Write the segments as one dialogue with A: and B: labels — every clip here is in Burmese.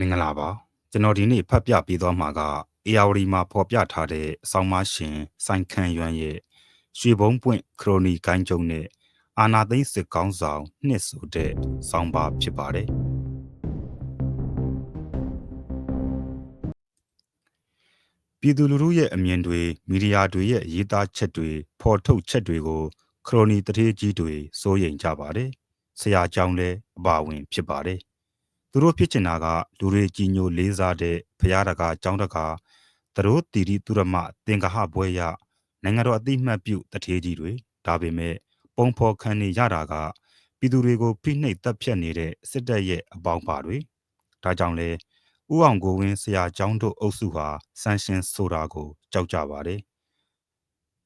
A: မင်္ဂလာပါကျွန်တော်ဒီနေ့ဖတ်ပြပေးသွားမှာကအေယာဝတီမှာဖော်ပြထားတဲ့အဆောင်မရှင်စိုင်ခန့်ရွမ်းရဲ့ရွှေဘုံပွင့်ခရိုနီကိုင်းကျုံနဲ့အာနာသိန်းစစ်ကောင်းဆောင်နှစ်ဆိုတဲ့ဆောင်းပါဖြစ်ပါတယ်ပြည်သူလူထုရဲ့အမြင်တွေမီဒီယာတွေရဲ့ရေးသားချက်တွေဖော်ထုတ်ချက်တွေကိုခရိုနီတထေးကြီးတွေစိုးရိမ်ကြပါတယ်ဆရာကြောင်းလည်းအပါဝင်ဖြစ်ပါတယ် သူတို့ဖြစ်ချင်တာကလူတွေကြီးညိုလေးစားတဲ့ဖရာတကာကျောင်းတကာသူတို့တီတီသူရမသင်္ကဟဘွဲရနိုင်ငံတော်အသိမှတ်ပြုတထေးကြီးတွေဒါပေမဲ့ပုံဖော်ခံနေရတာကပြည်သူတွေကိုဖိနှိပ်တပ်ဖြတ်နေတဲ့စစ်တပ်ရဲ့အပေါင်းပါတွေဒါကြောင့်လဲဥအောင်ကိုဝင်းဆရာကျောင်းတို့အုပ်စုဟာဆန်းရှင်ဆိုတာကိုကြောက်ကြပါတယ်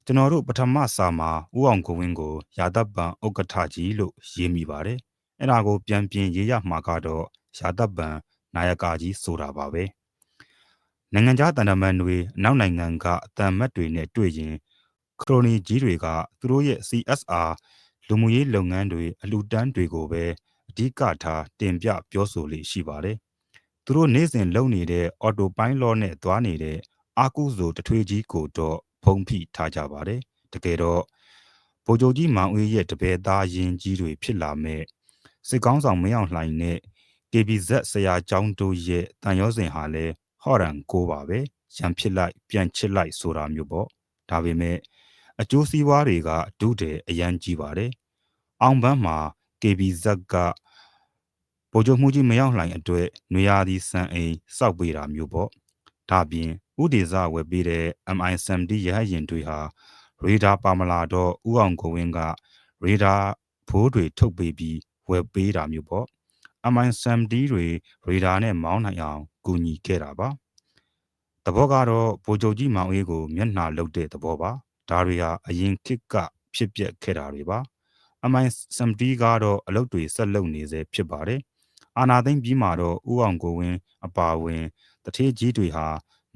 A: ကျွန်တော်တို့ပထမစာမှာဥအောင်ကိုဝင်းကိုရာတပ်ပံဥက္ကဋ္ဌကြီးလို့ရေးမိပါတယ်အဲ့ဒါကိုပြန်ပြင်ရေးရမှာကတော့ ရာတပ်ပံနာယကကြီးဆိုတာပါပဲနိုင်ငံခြားတန်တမန်တွေအနောက်နိုင်ငံကအတန်မတ်တွေနဲ့တွေ့ရင်ခရိုနီကြီးတွေကသူတို့ရဲ့ CSR လူမှုရေးလုပ်ငန်းတွေအလှူဒန်းတွေကိုပဲအဓိကထားတင်ပြပြောဆိုလေးရှိပါတယ်သူတို့နေ့စဉ်လုပ်နေတဲ့အော်တိုပိုင်းလောနဲ့သွားနေတဲ့အာကုဇိုတထွေးကြီးကိုတော့ဖုံးဖိထားကြပါတယ်တကယ်တော့ဗိုလ်ချုပ်ကြီးမောင်ဦးရဲ့တပည့်သားရင်ကြီးတွေဖြစ်လာမဲ့စစ်ကောင်းဆောင်မင်းအောင်လှိုင်နဲ့ KBZ ဆရာကျောင်းတို့ရဲ့တန်ရောစင်ဟာလည်းဟော့ရန်ကိုပါပဲရံဖြစ်လိုက်ပြန်ချစ်လိုက်ဆိုတာမျိုးပေါ့ဒါပေမဲ့အကျိုးစီးပွားတွေကဒုတဲ့အရန်ကြီးပါတယ်အောင်ပန်းမှာ KBZ ကဗိုလ်ချုပ်မှုကြီးမရောက်လှိုင်အတွက်နွေရာသီစံအိမ်စောက်ပေးတာမျိုးပေါ့ဒါပြင်ဥဒေဇဝယ်ပေးတဲ့ MI70 ရဟရင်တွေဟာရေဒါပါမလာတော့ဥအောင်ကိုဝင်းကရေဒါဘိုးတွေထုတ်ပေးပြီးဝယ်ပေးတာမျိုးပေါ့ MI70 တွေရေဒါနဲ့မောင်းနိုင်အောင်ကူညီခဲ့တာပါတဘောကတော့ဗိုလ်ချုပ်ကြီးမောင်အေးကိုမျက်နှာလုတ်တဲ့သဘောပါဒါတွေဟာအရင်ခေတ်ကဖြစ်ပျက်ခဲ့တာတွေပါ MI70 ကတော့အလုပ်တွေဆက်လုပ်နေစေဖြစ်ပါတယ်အာနာသိမ့်ပြီးမှတော့ဥအောင်ကိုဝင်းအပါဝင်တထေးကြီးတွေဟာ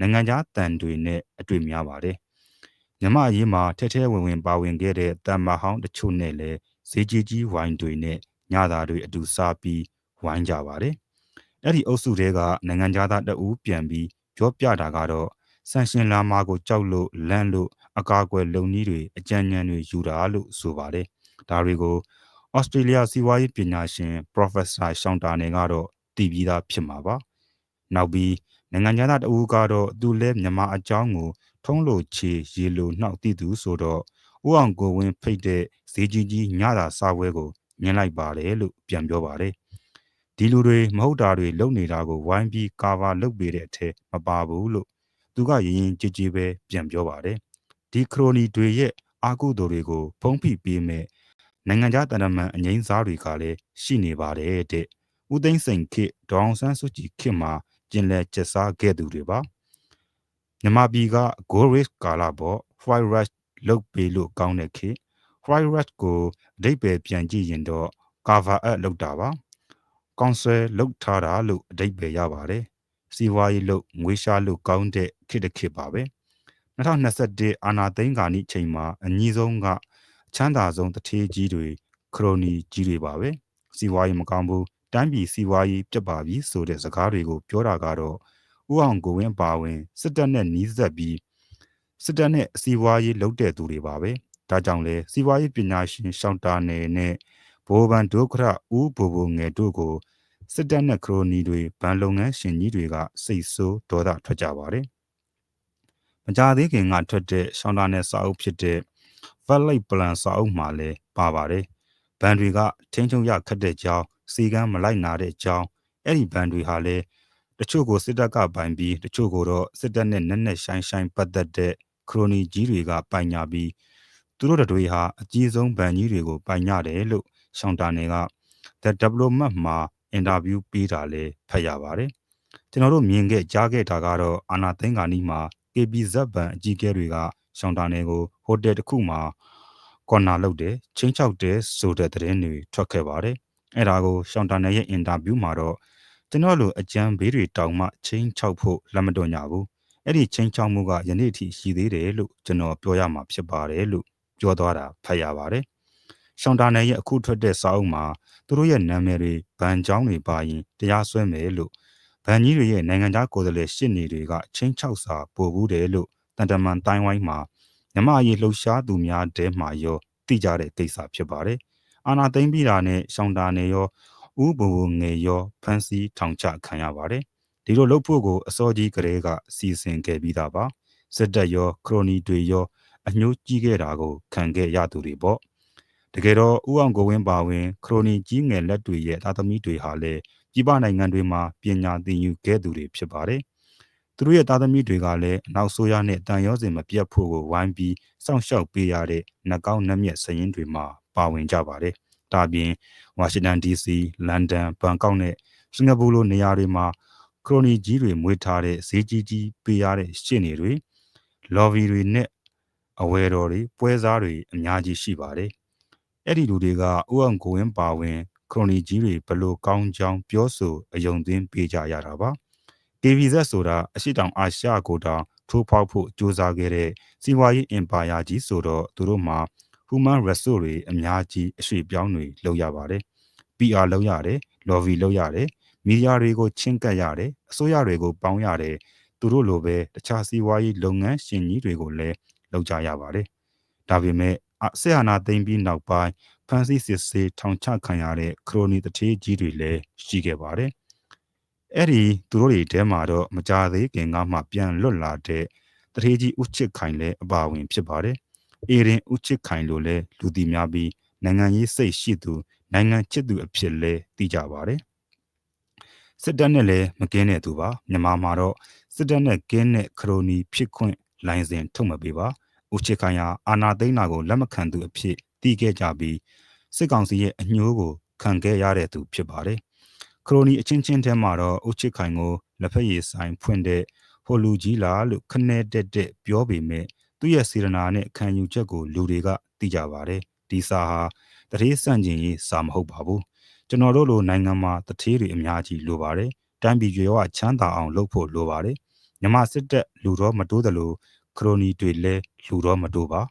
A: နိုင်ငံခြားတန်တွေနဲ့အတွေ့များပါတယ်မြမအရေးမှာထဲထဲဝင်ဝင်ပါဝင်ခဲ့တဲ့တမ်မာဟောင်းတချို့နဲ့လည်းဈေးကြီးကြီးဝိုင်းတွေနဲ့ညသာတွေအတူစားပြီး ဝိုင်းကြပါတယ်။အဲ့ဒီအုပ်စုတွေကနိုင်ငံသားတအူးပြန်ပြီးပြောပြတာကတော့ဆန်ရှင်လာမာကိုကြောက်လို့လန့်လို့အကာအကွယ်လုံနည်းတွေအကြံဉာဏ်တွေယူတာလို့ဆိုပါတယ်။ဒါတွေကိုဩစတြေးလျစီးပွားရေးပညာရှင် Professor ရှောင်းတာနယ်ကတော့တည်ပြီးသားဖြစ်မှာပါ။နောက်ပြီးနိုင်ငံသားတအူးကတော့သူလဲမြန်မာအကြောင်းကို ထုံးလို့ချေရေလိုနှောက်တည်သူဆိုတော့ဦးအောင်ကိုဝင်းဖိတ်တဲ့ဈေးကြီးကြီးညတာစားပွဲကိုမြင်လိုက်ပါတယ်လို့ပြန်ပြောပါတယ် ဒီလူတွေမဟုတ်တာတွေလုပ်နေတာကိုဝိုင်းပြီးကာဗာလုပ်ပေးတဲ့အထက်မပါဘူးလို့သူကရင်ရင်ကြည်ကြည်ပဲပြန်ပြောပါတယ်ဒီခရိုနီတွေရဲ့အာကုသိုလ်တွေကိုဖုံးဖိပေးမဲ့နိုင်ငံခြားတန်တမန်အငိမ့်စားတွေကလည်းရှိနေပါတယ်တဲ့ဦးသိန်းစိန်ခေဒေါအောင်ဆန်းစုကြည်ခေမှာကျင်လဲကျက်စားခဲ့သူတွေပါမြမပြည်က gold race ကာလာပေါ့ fried rice လုတ်ပေးလို့ကောင်းတဲ့ခေ fried rice ကိုအဓိပ္ပာယ်ပြန်ကြည့်ရင်တော့ cover up လောက်တာပါ ကောင်ဆယ်လုတ်ထားတာလို့အဓိပ္ပာယ်ရပါတယ်စီဝါရေးလုတ်ငွေရှာလုတ်ကောင်းတဲ့ခေတ်တစ်ခေတ်ပါပဲ2021အာနာသိန်းကာနိချိန်မှာအကြီးဆုံးကချမ်းသာဆုံးတထေးကြီးတွေခရိုနီကြီးတွေပါပဲစီဝါရေးမကောင်းဘူးတိုင်းပြည်စီဝါရေးပြတ်ပါပြီဆိုတဲ့စကားတွေကိုပြောတာကတော့ဥအောင်ကိုဝင်းပါဝင်စစ်တပ်နဲ့နီးစပ်ပြီးစစ်တပ်နဲ့စီဝါရေးလုပ်တဲ့သူတွေပါပဲဒါကြောင့်လဲစီဝါရေးပညာရှင်ရှောင်းတာနယ်နဲ့ ဘိုးဘန်ဒုက္ခရဦးဘိုဘိုငယ်တို့ကိုစစ်တပ်နဲ့ခရိုနီတွေဗန်လုပ်ငန်းရှင်ကြီးတွေကစိတ်ဆိုးဒေါသထွက်ကြပါတယ်။မကြသေးခင်ကထွက်တဲ့ရှောင်းတာနယ်စာအုပ်ဖြစ်တဲ့ Valley Plan စာအုပ်မှာလည်းပါပါတယ်။ဘန်တွေကထင်းချုံရခတ်တဲ့ကြောင်းစီကန်းမလိုက်နာတဲ့ကြောင်းအဲ့ဒီဘန်တွေဟာလည်းတချို့ကိုစစ်တပ်ကပိုင်ပြီးတချို့ကိုတော့စစ်တပ်နဲ့နက်နက်ရှိုင်းရှိုင်းပတ်သက်တဲ့ခရိုနီကြီးတွေကပိုင်ညာပြီးသူတို့တွေဟာအကြီးဆုံးဗန်ကြီးတွေကိုပိုင်ညတယ်လို့ ရှောင်းတာနယ်က The Development မှာအင်တာဗျူးပေးတာလည်းဖတ်ရပါတယ်ကျွန်တော်တို့မြင်ခဲ့ကြားခဲ့တာကတော့အာနာသိန်းကာနီမှာ KBZ ဘန်အကြီးအကဲတွေကရှောင်းတာနယ်ကိုဟိုတယ်တစ်ခုမှာကော်နာလုပ်တယ်ချင်းချောက်တယ်ဆိုတဲ့သတင်းတွေထွက်ခဲ့ပါတယ်အဲ့ဒါကိုရှောင်းတာနယ်ရဲ့အင်တာဗျူးမှာတော့ကျွန်တော်လိုအကြံဘေးတွေတောင်မှချင်းချောက်ဖို့လက်မတော်ညာဘူးအဲ့ဒီချင်းချောက်မှုကယနေ့ထိရှိသေးတယ်လို့ကျွန်တော်ပြောရမှာဖြစ်ပါတယ်လို့ပြောသွားတာဖတ်ရပါတယ်။ ရှောင်းတာနယ်ရဲ့အခုထွက်တဲ့စာအုပ်မှာသူတို့ရဲ့နာမည်တွေဗန်ကြောင်းတွေပါရင်တရားစွဲမယ်လို့ဗန်ကြီးတွေရဲ့နိုင်ငံခြားကိုယ်စားလှယ်ရှစ်နေတွေကချင်းချောက်စာပို့ဘူးတယ်လို့တန်တမန်တိုင်းဝိုင်းမှာမြမအရေးလှုပ်ရှားသူများတဲမှာရောသိကြတဲ့ကိစ္စဖြစ်ပါတယ်။အာနာသိမ့်ပြီးတာနဲ့ရှောင်းတာနဲ့ရောဥပဘငယ်ရောဖန်စီထောင်ချခံရပါတယ်။ဒီလိုလုပ်ဖို့ကိုအစောကြီးကလေးကစီစဉ်ခဲ့ပြီးသားပါ။စစ်တပ်ရောခရိုနီတွေရောအညှိုးကြီးခဲ့တာကိုခံခဲ့ရသူတွေပေါ့။ တကယ်တော့ဥအောင်ကိုဝင်းပါဝင် ခရိုနီကြီးငယ်လက်တွေရဲ့သားသမီးတွေဟာလည်းပြည်ပနိုင်ငံတွေမှာပညာသင်ယူခဲ့သူတွေဖြစ်ပါတယ်။သူတို့ရဲ့သားသမီးတွေကလည်းအနောက်ဆိုးရနဲ့တန်ရောစင်မပြတ်ဖို့ကိုဝိုင်းပြီးစောင့်ရှောက်ပေးရတဲ့နှကောင်းနှမျက်စရင်တွေမှာပါဝင်ကြပါတယ်။ဒါပြင်ဝါရှင်တန် DC လန်ဒန်ဘန်ကောက်နဲ့စင်ကာပူလိုနေရာတွေမှာခရိုနီကြီးတွေမွေးထားတဲ့ဈေးကြီးကြီးပေးရတဲ့ရှင်းနေတွေလော်ဗီတွေနဲ့အဝယ်တော်တွေပွဲစားတွေအများကြီးရှိပါတယ်။ အဲ့ဒီလူတွေကဥအောင်ကိုဝင်းပါဝင် ခရိုနီကြီးတွေဘလို့ကောင်းကြောင်းပြောဆိုအယုံသွင်းပေးကြရတာပါ။ KVZ ဆိုတာအရှိတောင်အာရှကိုတောင်ထိုးဖောက်ဖို့စ조사ခဲ့တဲ့စီးပွားရေးအင်ပါယာကြီးဆိုတော့သူတို့မှာ human resource တွေအများကြီးအရွှေ့ပြောင်းတွေလုပ်ရပါတယ်။ PR လုပ်ရတယ်။ lobby လုပ်ရတယ်။မီဒီယာတွေကိုချင်းကပ်ရတယ်။အစိုးရတွေကိုပေါင်းရတယ်။သူတို့လိုပဲတခြားစီးပွားရေးလုပ်ငန်းရှင်ကြီးတွေကိုလည်းလုပ်ကြရပါတယ်။ဒါပေမဲ့ ဆေးအာနာသိမ့်ပြီးနောက်ပိုင်းဖန်စီစစ်ဆေးထောင်ချခံရတဲ့ခရိုနီတထေးကြီးတွေလည်းရှိခဲ့ပါတယ်။အဲ့ဒီသူတို့တွေထဲမှာတော့မကြသေးခင်ကမှပြန်လွတ်လာတဲ့တထေးကြီးဦးချစ်ခိုင်လည်းအပါဝင်ဖြစ်ပါတယ်။အေရင်ဦးချစ်ခိုင်လိုလည်းလူတီများပြီးနိုင်ငံရေးစိတ်ရှိသူနိုင်ငံချစ်သူအဖြစ်လဲသိကြပါတယ်။စစ်တပ်နဲ့လည်းမကင်းတဲ့သူပါမြန်မာမှာတော့စစ်တပ်နဲ့ကင်းတဲ့ခရိုနီဖြစ်ခွင့်လိုင်းစဉ်ထုတ်မပေးပါ ဦးချစ်ခိုင်ဟာအာနာသိန်းနာကိုလက်မခံသူအဖြစ်တီးခဲ့ကြပြီးစစ်ကောင်စီရဲ့အညှိုးကိုခံခဲ့ရတဲ့သူဖြစ်ပါတယ်ခရိုနီအချင်းချင်းထဲမှာတော့ဦးချစ်ခိုင်ကိုလက်ဖက်ရည်ဆိုင်ဖွင့်တဲ့ဟိုလူကြီးလားလို့ခနဲ့တက်တက်ပြောပေမဲ့သူ့ရဲ့စေရနာနဲ့ခံယူချက်ကိုလူတွေကသိကြပါတယ်ဒီစာဟာတတိဆန့်ကျင်ရေးစာမဟုတ်ပါဘူးကျွန်တော်တို့လိုနိုင်ငံမှာတတိတွေအများကြီးလိုပါတယ်တိုင်းပြည်ရွေဝချမ်းသာအောင်လုပ်ဖို့လိုပါတယ်မြမစစ်တပ်လူတော့မတိုးသလို ခရိုနီတွေလည်းလူတော့မတိုးပါ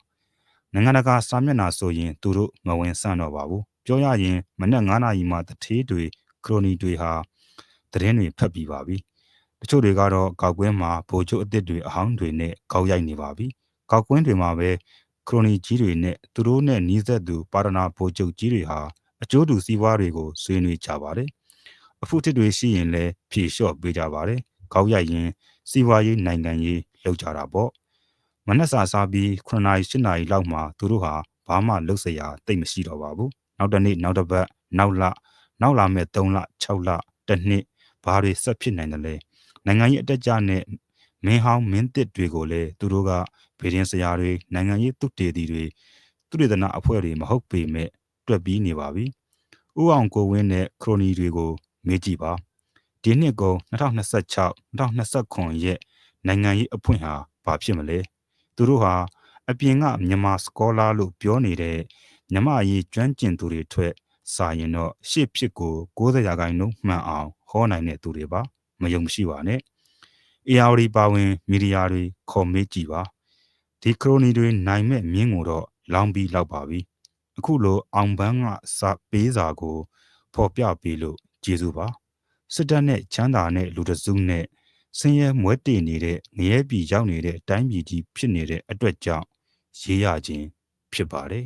A: နိုင်ငံတကာစာမျက်နှာဆိုရင်သူတို့မဝင်ဆန့်တော့ပါဘူးပြောရရင်မနက်9နာရီမှတထေးတွေခရိုနီတွေဟာသတင်းတွေဖတ်ပြီးပါပြီတချို့တွေကတော့ကောက်ကွင်းမှာဗိုလ်ချုပ်အစ်စ်တွေအဟောင်းတွေနဲ့ကောက်ရိုက်နေပါပြီကောက်ကွင်းတွေမှာပဲခရိုနီကြီးတွေနဲ့သူတို့နဲ့နီးစပ်သူပါရနာဗိုလ်ချုပ်ကြီးတွေဟာအကျိုးတူစည်းဝါးတွေကိုဆွေးနွေးကြပါတယ်အဖုတစ်တွေရှိရင်လည်းဖြေလျှော့ပေးကြပါတယ်ကောက်ရိုက်ရင်စီးပွားရေးနိုင်ငံရေးလောက်ကြတာပေါ့ မနှက်စာစားပြီး9နာရီ10နာရီလောက်မှသူတို့ဟာဘာမှလုပ်စရာတိတ်မရှိတော့ပါဘူးနောက်တစ်နေ့နောက်တစ်ပတ်နောက်လနောက်လာမဲ့3လ6လတစ်နှစ်ဘာတွေဆက်ဖြစ်နိုင်တယ်လဲနိုင်ငံရေးအတက်ကြနဲ့မင်းဟောင်းမင်းတစ်တွေကိုလည်းသူတို့ကဗေဒင်းစရာတွေနိုင်ငံရေးသူတေတီတွေသူတေသနာအဖွဲ့တွေမဟုတ်ပေမဲ့တွက်ပြီးနေပါပြီဥအောင်ကိုဝင်းနဲ့ခရိုနီတွေကိုမေးကြည့်ပါဒီနှစ်ကုန်2026 2029ရဲ့နိုင်ငံရေးအဖွင့်ဟာဘာဖြစ်မလဲ သူတို့ဟာအပြင်ကမြန်မာစကောလာလို့ပြောနေတဲ့မြမအရေးကျွမ်းကျင်သူတွေထွက်စာရင်တော့ရှေ့ဖြစ်ကို90ရာခိုင်နှုန်းမှန်အောင်ဟောနိုင်တဲ့သူတွေပါမယုံမရှိပါနဲ့ ARD ပါဝင်မီဒီယာတွေခေါ်မေးကြည့်ပါဒီခရိုနီတွေနိုင်မဲ့မြင်းကိုတော့လောင်းပြီးလောက်ပါပြီအခုလိုအောင်ပန်းကစာပေးစာကို ဖော်ပြပေးလို့ကျေးဇူးပါစစ်တပ်နဲ့ချမ်းသာနဲ့လူတစုနဲ့ ဆင်းရဲမွဲတေနေတဲ့ငရဲပြည်ရောက်နေတဲ့တိုင်းပြည်ကြီးဖြစ်နေတဲ့အတွက်ကြောင့်ရေးရခြင်းဖြစ်ပါတယ်